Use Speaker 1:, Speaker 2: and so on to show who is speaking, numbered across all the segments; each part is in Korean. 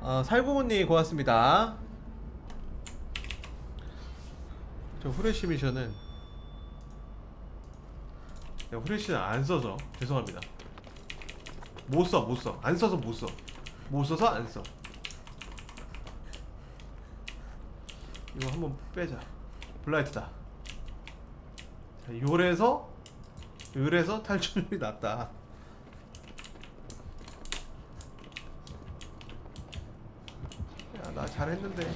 Speaker 1: 아, 살구문님 고맙습니다. 저 후레쉬 미션은 내가 후레쉬는 안 써서 죄송합니다. 못 써, 못 써. 안 써서 못 써. 못 써서 안 써. 이거 한번 빼자. 블라이트다. 자, 요래서 요래서 탈출이 낫다. 야, 나 잘했는데.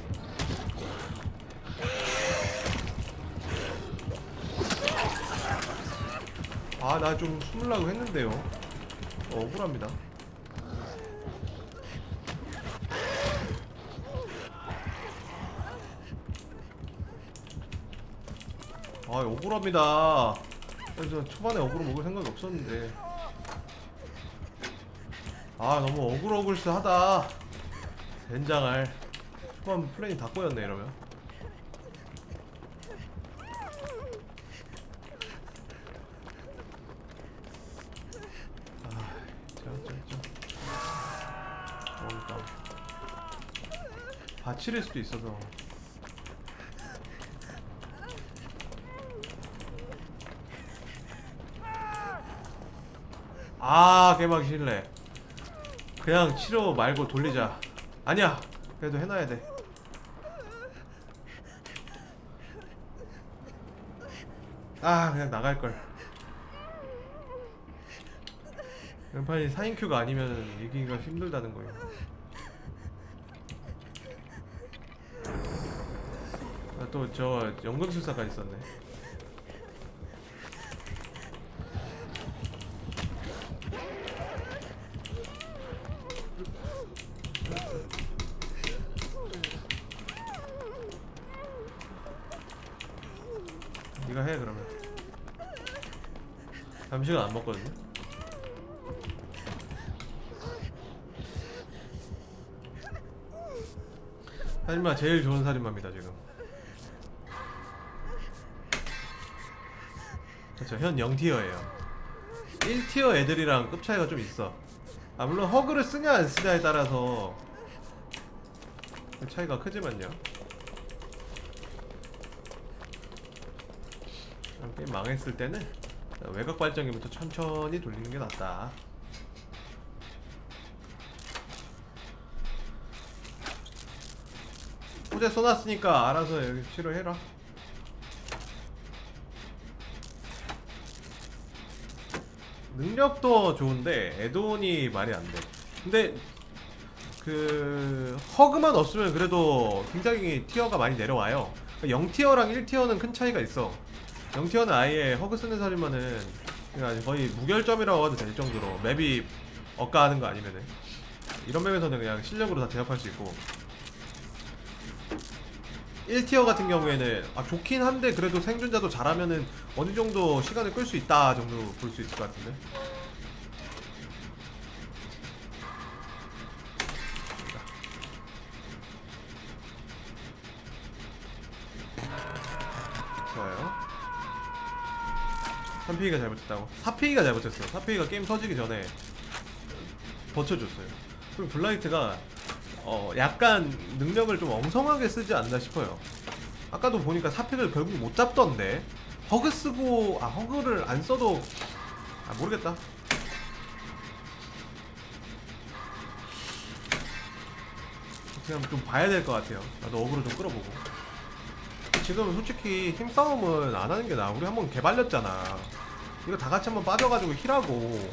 Speaker 1: 아, 나 좀 숨으려고 했는데요. 어, 억울합니다. 아, 억울합니다. 그래서 초반에 억울로 먹을 생각이 없었는데. 아, 너무 억울억울스하다. 젠장할. 초반 플레이 다 꼬였네, 이러면. 아. 그러니까. 바치릴 수도 있어서. 아 개막 실래 그냥 치료 말고 돌리자 아니야 그래도 해놔야 돼 아, 그냥 나갈걸. 연판이 4인큐가 아니면 이기기가 힘들다는 거예요. 아, 또 저 연금술사가 있었네. 네가 해 그러면. 잠시간 안 먹거든요. 살인마 제일 좋은 살인마입니다 지금. 그렇죠 현 0티어예요. 1티어 애들이랑 급 차이가 좀 있어. 아 물론 허그를 쓰냐 안 쓰냐에 따라서 그 차이가 크지만요. 아, 게임 망했을 때는 외곽 발전기부터 천천히 돌리는 게 낫다. 호재 써놨으니까 알아서 여기 치료해라. 능력도 좋은데 에드온이 말이 안 돼. 근데 그 허그만 없으면 그래도 굉장히 티어가 많이 내려와요. 0티어랑 1티어는 큰 차이가 있어. 0티어는 아예 허그 쓰는 살인마는 그냥 거의 무결점이라고 해도 될 정도로 맵이 억까하는 거 아니면은. 이런 맵에서는 그냥 실력으로 다 제압할 수 있고. 1티어 같은 경우에는 아 좋긴 한데 그래도 생존자도 잘하면은 어느 정도 시간을 끌 수 있다 정도 볼 수 있을 것 같은데 3P가 잘못했다고? 4P가 잘못했어 4P가 게임 터지기 전에 버텨줬어요. 그리고 블라이트가 어 약간 능력을 좀 엉성하게 쓰지 않나 싶어요. 아까도 보니까 4픽을 결국 못 잡던데 허그 쓰고 아 허그를 안 써도 아 모르겠다. 그냥 좀 봐야 될 것 같아요. 나도 어그로 좀 끌어보고. 지금 솔직히 힘싸움은 안 하는 게 나아. 우리 한번 개발렸잖아 이거 다 같이 한번 빠져가지고 힐하고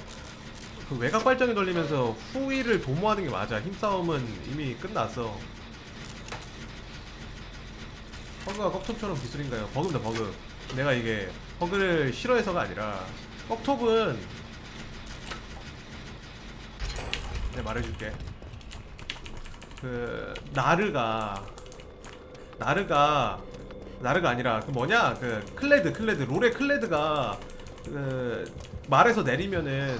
Speaker 1: 그 외곽 발전기 돌리면서 후위를 도모하는 게 맞아. 힘싸움은 이미 끝났어. 허그가 꺽톱처럼 기술인가요? 버그입니다 버그. 내가 이게 허그를 싫어해서가 아니라. 꺽톱은 내가 말해줄게. 그 나르가 나르가 나르가 아니라 그 뭐냐? 그 클레드 클레드 롤의 클레드가 그 말에서 내리면은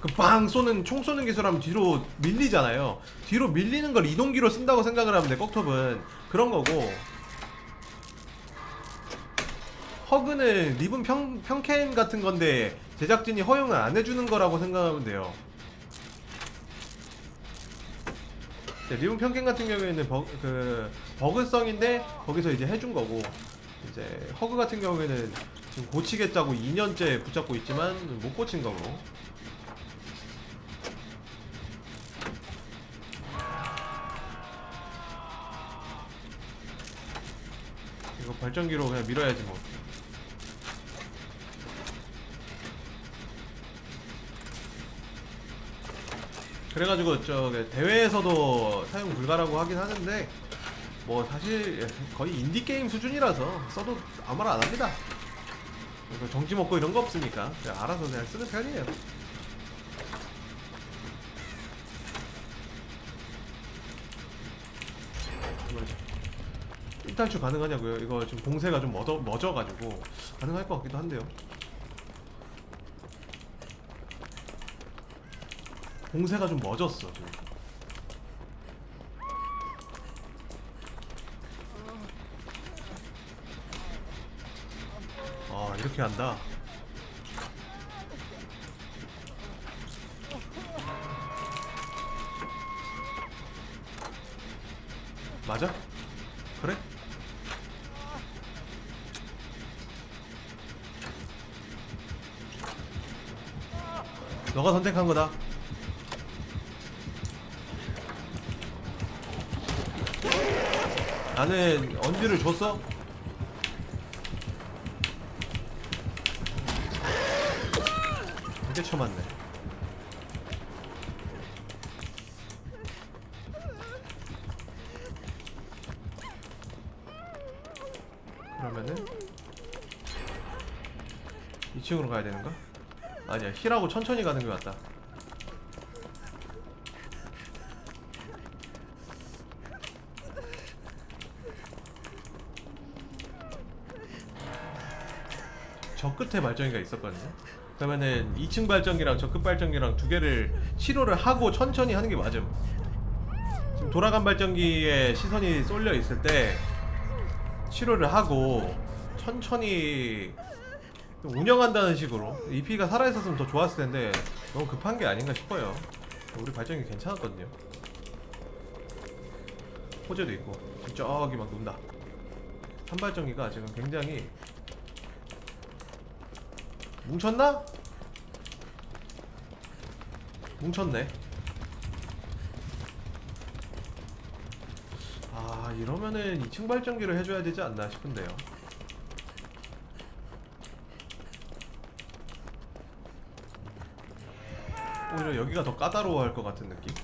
Speaker 1: 그빵 쏘는 총 쏘는 기술하면 뒤로 밀리잖아요. 뒤로 밀리는 걸 이동기로 쓴다고 생각을 하면 돼. 꺽톱은 그런 거고 허그는 리븐 평, 평캔 같은 건데 제작진이 허용을 안 해주는 거라고 생각하면 돼요. 네, 리븐 평캔 같은 경우에는 버, 그 버그성인데 거기서 이제 해준 거고 이제 허그 같은 경우에는 지금 고치겠다고 2년째 붙잡고 있지만 못 고친 거고. 이거 발전기로 그냥 밀어야지 뭐. 그래가지고 저 대회에서도 사용 불가라고 하긴 하는데 뭐 사실 거의 인디 게임 수준이라서 써도 아무 말안 합니다. 정지 먹고 이런 거 없으니까 알아서 그냥 쓰는 편이에요. 일탈출 가능하냐고요? 이거 지금 공세가 좀 멎어, 멎어가지고 가능할 것 같기도 한데요. 공세가 좀 멎었어 지금. 아 이렇게 한다. 맞아? 그래? 너가 선택한 거다. 나는 언지를 줬어? 되게 쳐맞네. 그러면은 2층으로 가야 되는가? 아니야 힐하고 천천히 가는 게 맞다. 저 끝에 발전기가 있었거든요. 그러면은 2층 발전기랑 저끝 발전기랑 두 개를 치료를 하고 천천히 하는 게 맞음. 지금 돌아간 발전기에 시선이 쏠려 있을 때 치료를 하고 천천히 운영한다는 식으로 EP가 살아있었으면 더 좋았을 텐데 너무 급한 게 아닌가 싶어요. 우리 발전기 괜찮았거든요. 호재도 있고 저기 막 논다. 한 발전기가 지금 굉장히 뭉쳤나? 뭉쳤네. 아 이러면은 2층 발전기를 해줘야 되지 않나 싶은데요. 오히려 여기가 더 까다로워할 것 같은 느낌.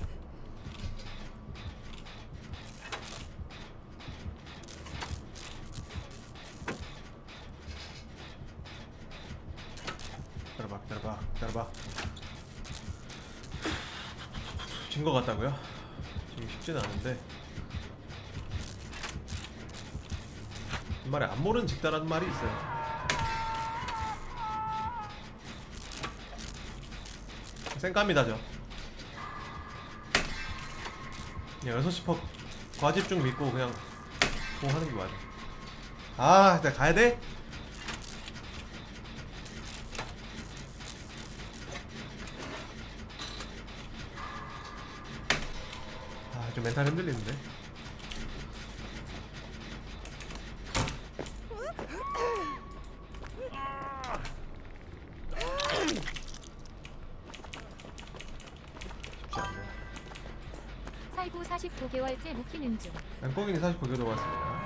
Speaker 1: 기다려봐, 기다려봐, 기다려봐. 진 것 같다고요? 지금 쉽지는 않은데. 이 말에 안 모르는 직다라는 말이 있어요. 저. 그냥 6시 퍼 과집중 믿고 그냥 뭐 하는 게 맞아. 아, 일단 가야 돼? 아, 좀 멘탈 흔들리는데. 쉽지 않네.
Speaker 2: 살고 49개월째 묵히는 중.
Speaker 1: 양고기는 49개로 왔습니다.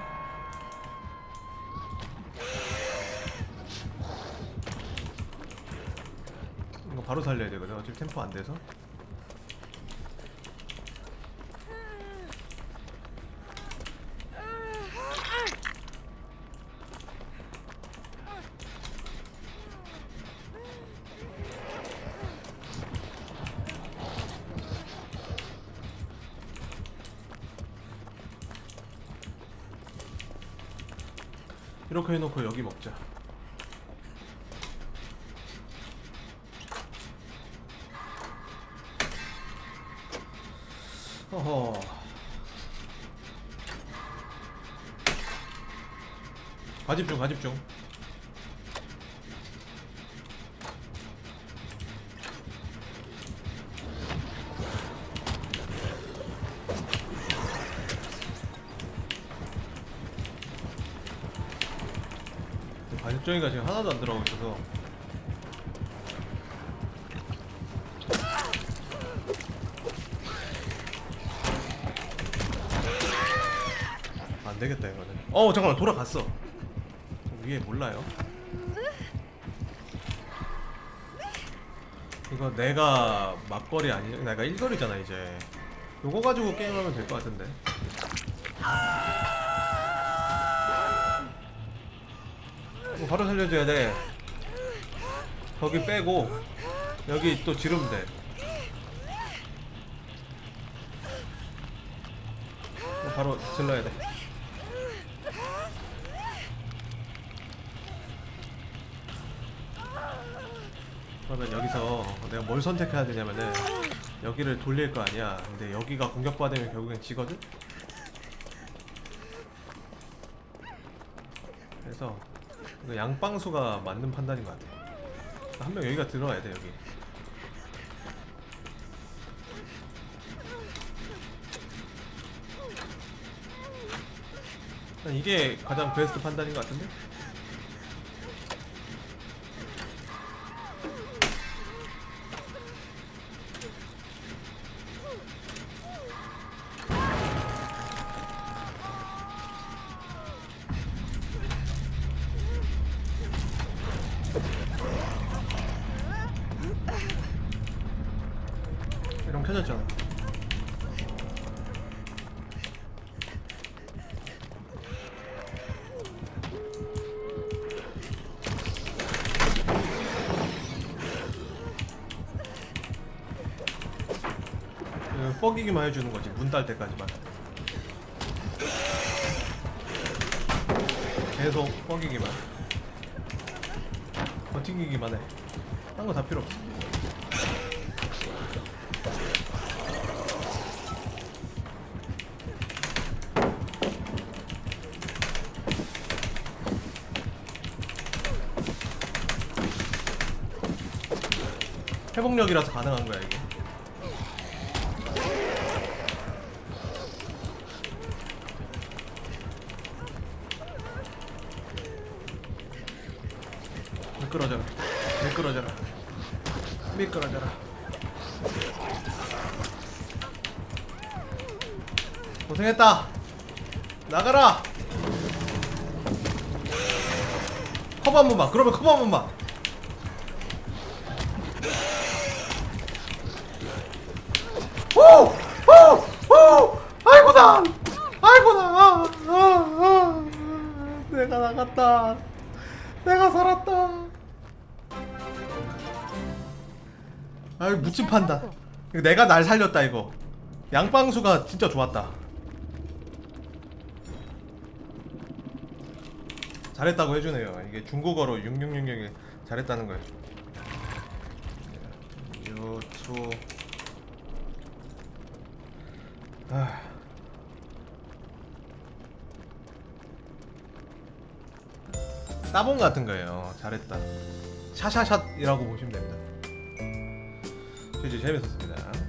Speaker 1: 이거 바로 살려야 되거든. 어차피 템포 안 돼서. 이렇게 해놓고 여기 먹자. 어허. 가집중, 가집중. 반쪽이가 지금 하나도 안 들어가고 있어서 안 되겠다 이거는. 어 잠깐만 돌아갔어. 위에 몰라요. 이거 내가 막거리 아니 내가 일거리잖아 이제. 요거 가지고 게임하면 될 것 같은데. 바로 살려줘야 돼. 거기 빼고 여기 또 지르면 돼. 이거 바로 질러야 돼. 그러면 여기서 내가 뭘 선택해야 되냐면은 여기를 돌릴 거 아니야. 근데 여기가 공격받으면 결국엔 지거든. 그래서 이거 양방수가 맞는 판단인 것 같아. 한 명 여기가 들어와야 돼 여기. 난 이게 가장 베스트 판단인 것 같은데? 이거 뻐기기만 해주는 거지 문 딸 때까지만. 계속 뻐기기만. 버티기기만 해딴 거 다 필요 없어. 회복력이라서 가능한 거야 이게 미끄러져라. 미끄러져라. 미끄러져라. 고생했다. 나가라. 커버 한 번만. 그러면 커버 한 번만! 아, 아, 아. 내가 나갔다. 내가 살았다. 아이 무침 판다. 내가 날 살렸다 이거. 양빵수가 진짜 좋았다. 잘했다고 해주네요. 이게 중국어로 6666이 잘했다는 거예요. 요초 아. 따봉 같은 거예요. 잘했다. 샤샤샷이라고 보시면 됩니다. 진짜 재밌었습니다.